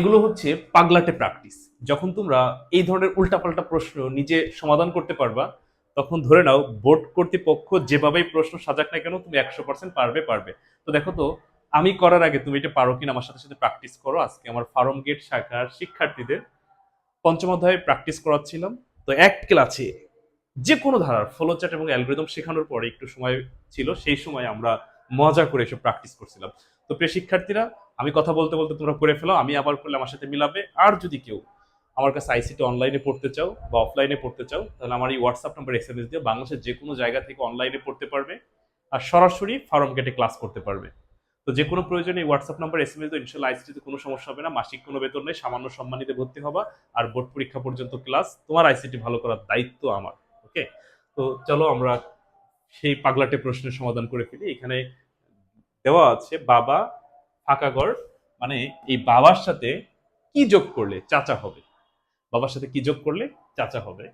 এগুলো হচ্ছে পাগলাটে প্র্যাকটিস যখন তোমরা এই ধরনের উল্টাপাল্টা প্রশ্ন নিজে সমাধান করতে পারবা, তখন ধরে নাও, বোর্ড কর্তৃপক্ষ যেভাবেই প্রশ্ন সাজাক না কেন, তুমি একশো পার্সেন্ট পারবে পারবে। তো দেখো তো, আমি করার আগে তুমি এটা পারো কিনা, আমার সাথে সাথে প্র্যাকটিস করো। আজকে আমার ফার্ম গেট শাখার শিক্ষার্থীদের পঞ্চম অধ্যায়ে প্র্যাকটিস করাচ্ছিলাম। তো এক ক্লাসে যে কোনো ধারার ফলোচার্ট এবং অ্যালগোরিদম শেখানোর পরে একটু সময় ছিল, সেই সময় আমরা মজা করে এসব প্র্যাকটিস করছিলাম। তো প্রিয় শিক্ষার্থীরা আমি কথা বলতে বলতে তোমরা করে ফেলো, আমি আবার করলে আমার সাথে মিলাবে। আর যদি কেউ আমার কাছে আইসিটি অনলাইনে পড়তে চাও বা অফলাইনে পড়তে চাও, তাহলে আমার এই WhatsApp number S M S দিয়ে বাংলাদেশের যে কোনো জায়গা থেকে অনলাইনে পড়তে পারবে আর সরাসরি ফার্ম গেটে ক্লাস করতে পারবে। তো যে কোনো প্রয়োজনে এই WhatsApp number S M S দিয়ে ইনশাল্লাহ আইসিটিতে কোনো সমস্যা হবে না। মাসিক কোনো বেতন নেই, সামান্য সম্মানিতে ভর্তি হবা আর বোর্ড পরীক্ষা পর্যন্ত ক্লাস তোমার আইসিটি ভালো করার দায়িত্ব আমার ওকে তো চলো আমরা সেই পাগলাটে প্রশ্নের সমাধান করে ফেলি। এখানে দেওয়া আছে, বাবা ফাঁকা ঘর মানে এই বাবার সাথে কি যোগ করলে চাচা হবে? বাবার সাথে কি যোগ করলে চাচা হবে?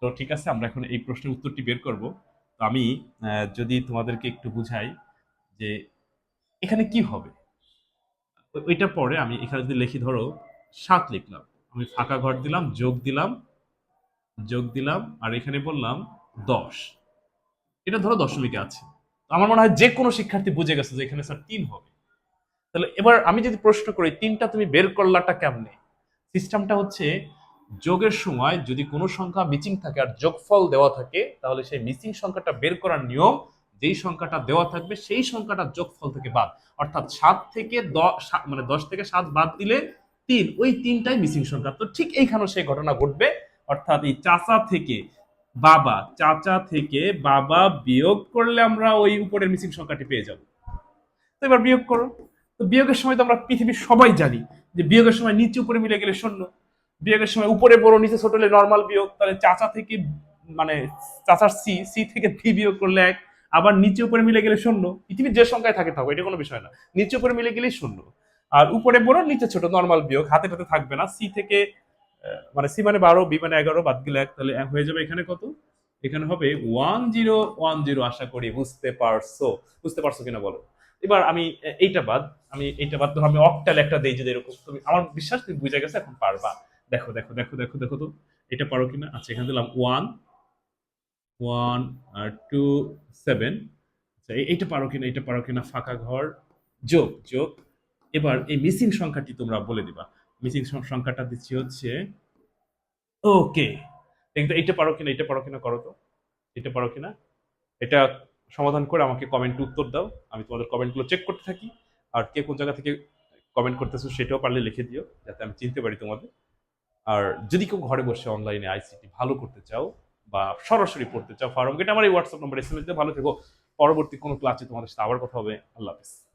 তো ঠিক আছে, আমরা এখন এই প্রশ্নের উত্তরটি বের করব। তো আমি যদি তোমাদেরকে একটু বুঝাই যে এখানে কি হবে? ওই- ওইটা পরে আমি এখানে যদি লিখি, ধরো সাত লিখলাম। আমি ফাঁকা ঘর দিলাম, যোগ দিলাম যোগ দিলাম, আর এখানে বললাম দশ। এটা ধরো দশমিকে আছে। আমার মনে হয় যে কোনো শিক্ষার্থী বুঝে গেছে যে এখানে স্যার তিন হবে। তাহলে এবার আমি যদি প্রশ্ন করি, তিনটা তুমি বের করলাটা কেমনে? সিস্টেমটা হচ্ছে, যোগের সময় যদি কোনো সংখ্যা মিচিং থাকে আর যোগফল দেওয়া থাকে, তাহলে সেই মিসিং সংখ্যাটা বের করার নিয়ম, যেই সংখ্যাটা দেওয়া থাকবে, সেই সংখ্যাটা যোগফল থেকে বাদ। অর্থাৎ সাত থেকে দশ মানে দশ থেকে সাত বাদ দিলে তিন, ওই তিনটাই মিসিং সংখ্যা। তো ঠিক এইখানেও সেই ঘটনা ঘটবে। অর্থাৎ এই চাচা থেকে বাবা, চাচা থেকে বাবা বিয়োগ করলে আমরা ওই উপরের মিসিং সংখ্যাটি পেয়ে যাব। তো এবার বিয়োগ করো। তো বিয়োগের সময় তো আমরা পৃথিবীর সবাই জানি যে বিয়োগের সময় নিচে উপরে মিলে গেলে শূন্য। বিয়োগের সময় উপরে বড়, নিচে ছোট হলে নর্মাল বিয়োগ। তাহলে চাচা থেকে মানে চাচার সি সি থেকে ভি বিয়োগ করলে এক। আবার নিচে উপরে মিলে গেলে শূন্য। পৃথিবীর যে সংখ্যায় থাকে থাকো এটা কোনো বিষয় না। নিচে উপরে মিলে গেলেই শূন্য। আর উপরে বড়, নিচে ছোট নর্মাল বিয়োগ। হাতে হাতে থাকবে না। সি থেকে মানে সি মানে বারো বি মানে এগারো, বাদ গেলে এক। তাহলে হয়ে যাবে এখানে কত? এখানে হবে ওয়ান জিরো ওয়ান জিরো আশা করি বুঝতে পারছ। বুঝতে পারছ কিনা বলো? এবার আমি এইটা বাদ, আমি, এইটা বাদ, ধরো আমি অক্টাল একটা দেই যদি এরকম। তুমি, আমার বিশ্বাস তুমি বুঝে গেছে, এখন পারবা। দেখো দেখো দেখো দেখো দেখো তো, এটা পারো কিনা? আচ্ছা এখানে দিলাম ওয়ান ওয়ান টু সেভেন এই- এইটা পারো কিনা এটা পারো কিনা, ফাঁকা ঘর। যোগ যোগ। এবার এই মিসিং সংখ্যাটি তোমরা বলে দিবা। মিসিং সংখ্যাটা দিচ্ছি হচ্ছে ওকে এটা পারো কিনা এটা পারো কিনা, করো তো। এটা পারো কিনা? এটা সমাধান করে আমাকে কমেন্টে উত্তর দাও। আমি তোমাদের কমেন্টগুলো চেক করতে থাকি। আর কে কোন জায়গা থেকে কমেন্ট করতেছো সেটাও পারলে লিখে দিও, যাতে আমি চিনতে পারি তোমাদের। আর যদি কেউ ঘরে বসে অনলাইনে আইসিটি ভালো করতে চাও বা সরাসরি পড়তে চাও ফার্ম গেট আমার এই হোয়াটসঅ্যাপ নম্বর এস ভালো থেকো। পরবর্তী কোনো ক্লাসে তোমাদের সাথে আবার কথা হবে। আল্লাহ হাফিজ।